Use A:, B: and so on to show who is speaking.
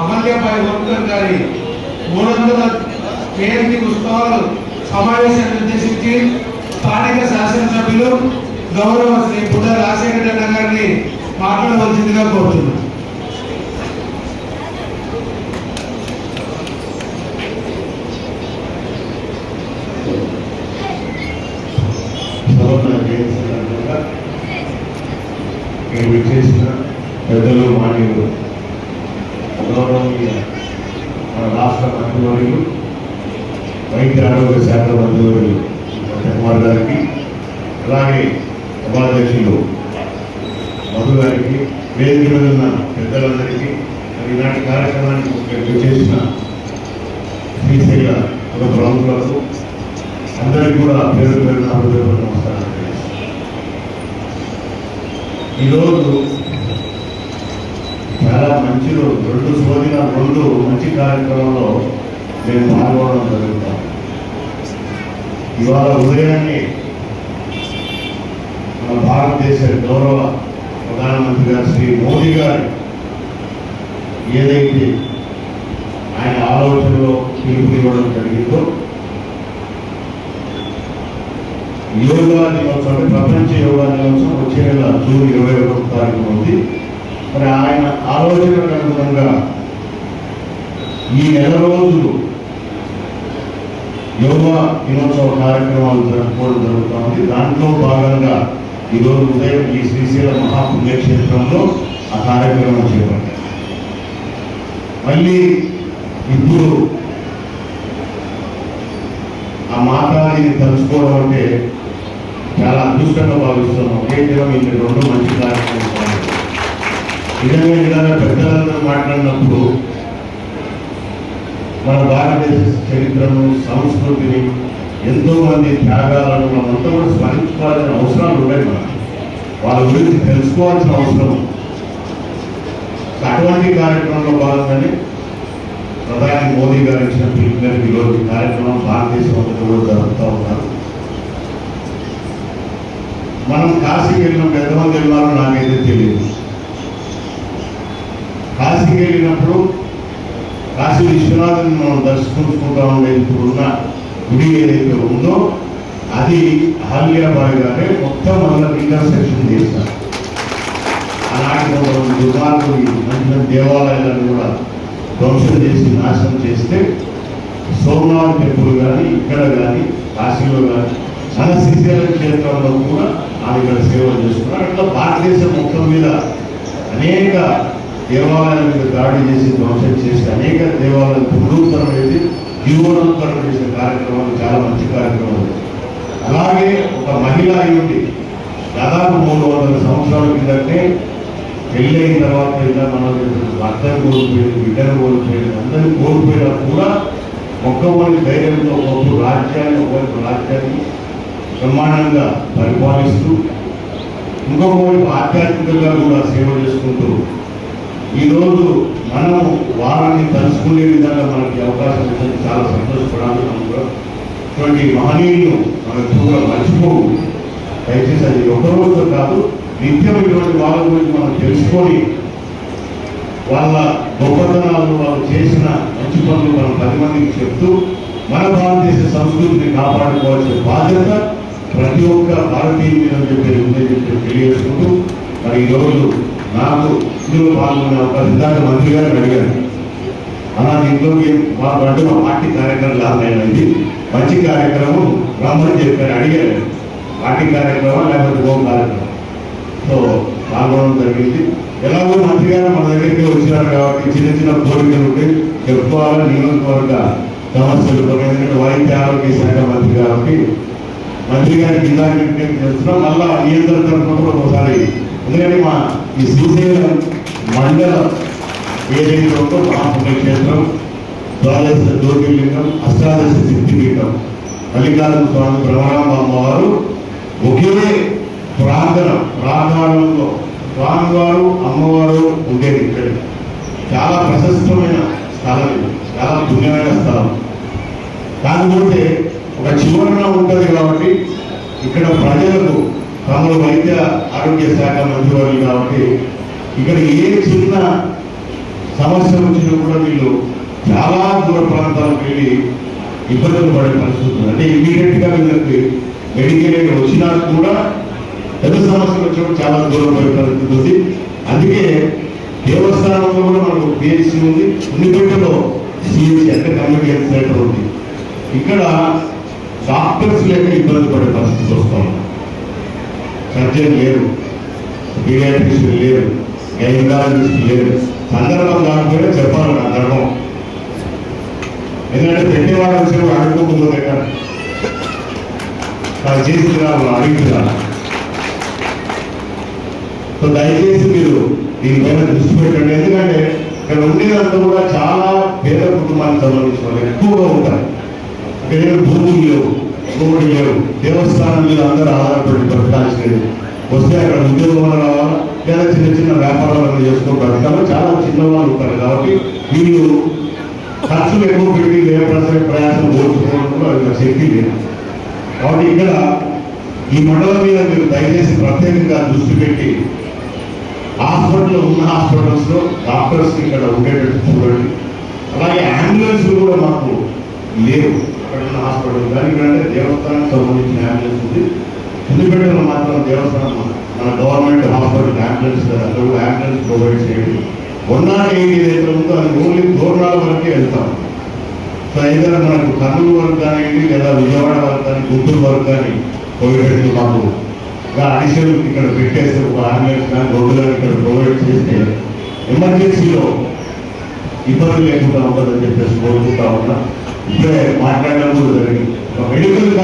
A: అమల్యబాయి హోల్కర్ గారి మూడు వందల జయంతి ఉత్సవాలు సమావేశాన్ని ఉద్దేశించి స్థానిక శాసనసభ్యులు గౌరవ శ్రీ బుద్ధ రాజశేఖర రెడ్డి గారిని మాట్లాడవలసిందిగా కోరుతున్నాను.
B: సభను పెద్దలు మాన్యులు గౌరవనీయ మన రాష్ట్ర మంత్రివర్యులు వైద్య ఆరోగ్య శాఖ మంత్రివర్యులు కుమార్ గారికి అలాగే ఉపాధ్యక్షులు మధు గారికి వేదిక మీద ఉన్న పెద్దలందరికీ మరి ఈనాటి కార్యక్రమానికి ఇక్కడికి చేసిన శ్రీశైల ఒక ప్రముఖులకు అందరికీ కూడా పేరు పేరున హృదయపూర్వక నమస్కారం ఈరోజు మంచి రోజు రెండు సోదిన రెండు మంచి కార్యక్రమంలో నేను పాల్గొనడం జరుగుతాం. ఇవాళ ఉదయాన్నే మన భారతదేశ గౌరవ ప్రధానమంత్రి గారు శ్రీ మోదీ గారు ఏదైతే ఆయన ఆలోచనలో పిలుపునివ్వడం జరిగిందో యోగా దినోత్సవం ప్రపంచ యోగా దినోత్సవం వచ్చే నెల జూన్ ఇరవై ఒకటో తారీఖు ఉంది మరి ఆయన ఆలోచనకు అనుగుణంగా ఈ నెల రోజులు యోగా దినోత్సవ కార్యక్రమాలు జరుపుకోవడం జరుగుతుంది. దాంట్లో భాగంగా ఈరోజు ఉదయం ఈ శ్రీశైల మహాపుణ్యక్షేత్రంలో ఆ కార్యక్రమం చేపట్టారు. మళ్ళీ ఇప్పుడు ఆ మాతాజీని తలుచుకోవడం అంటే చాలా అదృష్టంగా భావిస్తున్నాం. ఒకే దినం ఇంటి రెండు మంచి కార్యక్రమాలు నిజంగా ఇలాగా మాట్లాడినప్పుడు మన భారతదేశ చరిత్రను సంస్కృతిని ఎంతో మంది త్యాగాలను మనంతా కూడా స్మరించుకోవాల్సిన అవసరాలు ఉన్నాయి మనకి. వాళ్ళ గురించి తెలుసుకోవాల్సిన అవసరం అటువంటి కార్యక్రమంలో భాగంగానే ప్రధాని మోదీ గారు ఇచ్చిన పిలుపు మేరకు ఈరోజు కార్యక్రమం భారతదేశం అంతా కూడా జరుపుతూ ఉన్నారు. మనం కాశీకి వెళ్ళిన పెద్దమంది వెళ్ళారో నాకైతే తెలియదు. కాశీకి వెళ్ళినప్పుడు కాశీ విశ్వనాథుని మనం దర్శించుకుంటా ఉండే ఇప్పుడున్న గుడి ఏదైతే ఉందో అది అహల్యాబాయి గారే మొత్తం మన రీకన్స్ట్రక్షన్ చేశారు. అలాంటి కొంతమంది దుర్మార్గులు మంచి మంచి దేవాలయాలను కూడా ధ్వంసం చేసి నాశనం చేస్తే సోమనాథ్ టెంపుల్ కానీ ఇక్కడ కానీ కాశీలో కానీ మన శ్రీశైల క్షేత్రంలో కూడా ఆమె ఇక్కడ సేవలు చేస్తున్నారు అట్లా భారతదేశం మొత్తం మీద అనేక దేవాలయాల మీద దాడి చేసి ధ్వంసం చేసి అనేక దేవాలయాలు పునరుద్ధరణ అనేది జీవనోద్ధరణ చేసే కార్యక్రమాలు చాలా మంచి కార్యక్రమాలు. అలాగే ఒక మహిళ అయ్యుండి దాదాపు మూడు వందల సంవత్సరాల కిందంటే పెళ్ళి అయిన తర్వాత ఇలా మనం భర్తను కోల్పోయింది బిడ్డను కోల్పోయింది అందరినీ కోల్పోయినా కూడా ఒక్కొక్కరి ధైర్యంతో ఒక్కొక్క రాజ్యాన్ని ఒకవైపు రాజ్యాన్ని బ్రహ్మాండంగా పరిపాలిస్తూ ఇంకొక వైపు ఆధ్యాత్మికంగా కూడా సేవ చేసుకుంటూ ఈరోజు మనం వారిని తలుచుకునే విధంగా మనకి అవకాశం ఉందని చాలా సంతోషపడాలి. మనం కూడా ఇటువంటి మహనీయులు మనకు కూడా మర్చిపోవు దయచేసి అది ఒక కాదు నిత్యం ఇటువంటి వాళ్ళ గురించి మనం తెలుసుకొని వాళ్ళ గొప్పతనాలు వాళ్ళు చేసిన మంచి పనులు మనం పది మందికి చెప్తూ మన భారతదేశ సంస్కృతిని కాపాడుకోవాల్సిన బాధ్యత ప్రతి ఒక్క భారతీయుని అని చెప్పి ఉందని చెప్పి తెలియజేసుకుంటూ మరి ఈరోజు నాకు ఇందులో పాల్గొనే ఒక ఇందాక మంత్రి గారు అడిగారు అలా దీంట్లోకి మా అంటూ మా పార్టీ కార్యక్రమం లాభమైనది మంచి కార్యక్రమం రమ్మని చెప్పారు అడిగారు పార్టీ కార్యక్రమం లేకపోతే హోం కార్యక్రమం సో పాల్గొనడం జరిగింది. ఎలాగో మంత్రి గారు మన దగ్గరికి వచ్చినారు కాబట్టి చిన్న చిన్న కోరికలు ఉంటే చెప్పుకోవాలని నియోజకవర్గ సమస్యలు ఎందుకంటే వైద్య ఆరోగ్య శాఖ మంత్రి కాబట్టి మంత్రి గారికి ఇందాక చేస్తున్నాం. మళ్ళీ నియంత్రణ తరఫున కూడా ఒకసారి ఎందుకంటే మా ఈ శ్రీశైలం మండలం ఏదైతే ఉందో మహాపుణ్యక్షేత్రం ద్వాదశ జ్యోతిర్లింగం అష్టాదశ సిద్ధిపీఠం మల్లికార్జున స్వామి బ్రహ్మరామ అమ్మవారు ఒకే ప్రాంగణం ప్రాంగణంలో స్వామివారు అమ్మవారు ఉండేది ఇక్కడ. చాలా ప్రశస్తమైన స్థలం ఇది. చాలా పుణ్యమైన స్థలం. కాకపోతే ఒక చివరన ఉంటుంది కాబట్టి ఇక్కడ ప్రజలకు తమరు వైద్య ఆరోగ్య శాఖ మంత్రివర్యులు కాబట్టి ఇక్కడ ఏ చిన్న సమస్య వచ్చినా కూడా వీళ్ళు చాలా దూర ప్రాంతాలకు వెళ్ళి ఇబ్బందులు పడే పరిస్థితి అంటే ఇమీడియట్గా వీళ్ళకి మెడికల్ ఎయిడ్ వచ్చినా కూడా పెద్ద సమస్యలు వచ్చినప్పుడు చాలా దూరం పడే పరిస్థితి ఉంది. అందుకే దేవస్థానంలో కూడా మనకు పిహెచ్సి ఉంది. ఉన్నిపేటలో సిహెచ్సి అంటే కమ్యూనికేషన్ సెంటర్ ఉంది. ఇక్కడ డాక్టర్స్ లేక ఇబ్బంది పడే సత్యం లేరు పీడియాట్రిస్ట్ లేరు. గైనకాలజిస్ట్ లేరు. సందర్భం కాకపోయినా చెప్పాలి సందర్భం ఎందుకంటే పెట్టేవాడు వచ్చి అడుక్కోకపోతే ఎక్కడ వాళ్ళు చేసిందిరా రావాలి అడిగిరా సో దయచేసి మీరు దీనిపైన దృష్టి పెట్టండి. ఎందుకంటే ఇక్కడ ఉండేదంతా కూడా చాలా పేద కుటుంబానికి సంబంధించిన వాళ్ళు ఎక్కువగా ఉంటారు. ఇక్కడ భూములు లేవు. భూములు లేవు దేవస్థానం మీద అందరూ ఆధారపడి బ్రతకాల్సినది వస్తే అక్కడ ఉద్యోగం రావాలా లేదా చిన్న చిన్న వ్యాపారాలను చేసుకుని బ్రతకాలి చాలా చిన్నవాళ్ళు ఉంటారు కాబట్టి వీళ్ళు ఖర్చులు ఎక్కువ పెట్టి లేకపోతే ప్రయాసం ఓర్చుకోవడం కూడా శక్తి లేదు. కాబట్టి ఇక్కడ ఈ మండలం మీద మీరు దయచేసి ప్రత్యేకంగా దృష్టి పెట్టి హాస్పిటల్ ఉన్న హాస్పిటల్స్లో డాక్టర్స్ ఇక్కడ ఉండేటట్టు చూడండి. అలాగే అంబులెన్స్ కూడా మాకు లేవు. ఇక్కడ ఉన్న హాస్పిటల్ కానీ ఇక్కడంటే దేవస్థానానికి సంబంధించిన అంబులెన్స్ ఉంది. ఎందుకంటే మాత్రం దేవస్థానం మన- గవర్నమెంట్ హాస్పిటల్ అంబులెన్స్ కదా. అక్కడ అంబులెన్స్ ప్రొవైడ్ చేయండి. వన్ నాట్ ఎయిట్ ఏదైతే ఉందో అది ఓన్లీ దూరాల వరకే వెళ్తాం. సో ఏదైనా మనకు కర్నూలు వరకు కానివ్వండి లేదా విజయవాడ వరకు కానీ గుంటూరు వరకు కానీ కోవిడ్ మాకు ఇంకా అడిషనల్ ఇక్కడ పెట్టేస్తే ఒక అంబులెన్స్ కానీ రోడ్డు కానీ ఇక్కడ ప్రొవైడ్ చేస్తే ఎమర్జెన్సీలో ఇబ్బంది లేకుండా ఉంటుందని చెప్పేసి కోరుకుంటా ఉన్నా. మాట్లాడడం కూడా జరిగింది. మెడికల్